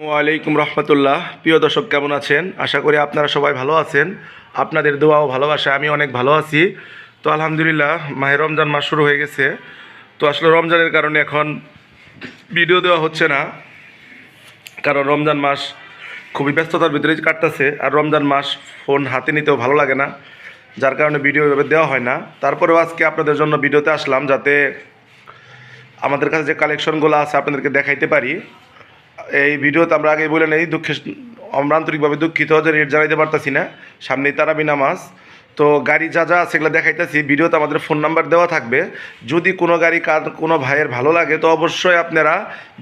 ওয়ালাইকুম রহমতুল্লাহ। প্রিয় দর্শক, কেমন আছেন? আশা করি আপনারা সবাই ভালো আছেন। আপনাদের দোয়া ও ভালোবাসা, আমি অনেক ভালো আছি। তো আলহামদুলিল্লাহ মাহে রমজান মাস শুরু হয়ে গেছে। তো আসলে রমজানের কারণে এখন ভিডিও দেওয়া হচ্ছে না। কারণ রমজান মাস খুবই ব্যস্ততার ভিতরে কাটতেছে। আর রমজান মাস ফোন হাতে নিতেও ভালো লাগে না। যার কারণে ভিডিও এভাবে দেওয়া হয় না। তারপরেও আজকে আপনাদের জন্য ভিডিওতে আসলাম যাতে আমাদের কাছে যে কালেকশনগুলো আছে, আপনাদেরকে দেখাইতে পারি। এই ভিডিওতে আমরা আগে বলে নেই, দুঃখে আমরা আন্তরিকভাবে দুঃখিত যে রেট জানাইতে পারতাছি না। সামনেই তারাবি নামাজ। তো গাড়ি যা যা আছে এগুলো দেখাইতেছি, ভিডিওতে আমাদের ফোন নাম্বার দেওয়া থাকবে। যদি কোনো গাড়ি কার, কোনো ভাইয়ের ভালো লাগে, তো অবশ্যই আপনারা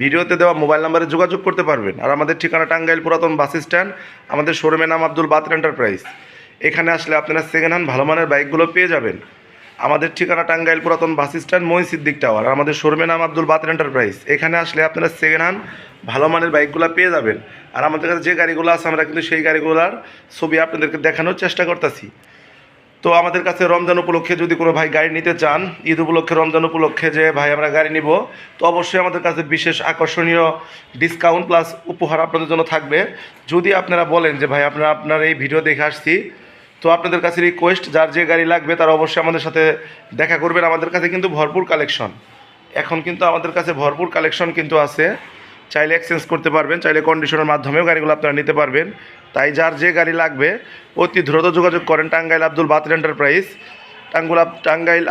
ভিডিওতে দেওয়া মোবাইল নাম্বারে যোগাযোগ করতে পারবেন। আর আমাদের ঠিকানা টাঙ্গাইল পুরাতন বাস স্ট্যান্ড, আমাদের শোরুমের নাম আব্দুল বাতর এন্টারপ্রাইজ এখানে আসলে আপনারা সেকেন্ড হ্যান্ড ভালো মানের বাইকগুলো পেয়ে যাবেন। আমাদের ঠিকানা টাঙ্গাইল পুরাতন bus stand Mohin Siddique tower আমাদের শোরুমের নাম আব্দুল বাতর এন্টারপ্রাইজ এখানে আসলে আপনারা সেকেন্ড হ্যান্ড ভালো মানের বাইকগুলো পেয়ে যাবেন। আর আমাদের কাছে যে গাড়িগুলো আছে, আমরা কিন্তু সেই গাড়িগুলোর ছবি আপনাদেরকে দেখানোর চেষ্টা করতেছি। তো আমাদের কাছে রমজান উপলক্ষে যদি কোনো ভাই গাড়ি নিতে চান, ঈদ উপলক্ষে রমজান উপলক্ষে যে, ভাই, আমরা গাড়ি নিব, তো অবশ্যই আমাদের কাছে বিশেষ আকর্ষণীয় ডিসকাউন্ট প্লাস উপহার আপনাদের জন্য থাকবে। যদি আপনারা বলেন যে, ভাই, আপনারা, আপনার এই ভিডিও দেখে আসছি তো আপনাদের কাছে রিকোয়েস্ট যার যে গাড়ি লাগবে তারা অবশ্যই আমাদের সাথে দেখা করবেন। আমাদের কাছে কিন্তু ভরপুর কালেকশন এখন কিন্তু আমাদের কাছে ভরপুর কালেকশন কিন্তু আছে। চাইলে এক্সচেঞ্জ করতে পারবেন, চাইলে কন্ডিশনের মাধ্যমেও গাড়িগুলো আপনারা নিতে পারবেন। তাই যার যে গাড়ি লাগবে, অতি দ্রুত যোগাযোগ করেন টাঙ্গাইল আব্দুল বাতিল এন্টারপ্রাইজ টাঙ্গুল টাঙ্গাইল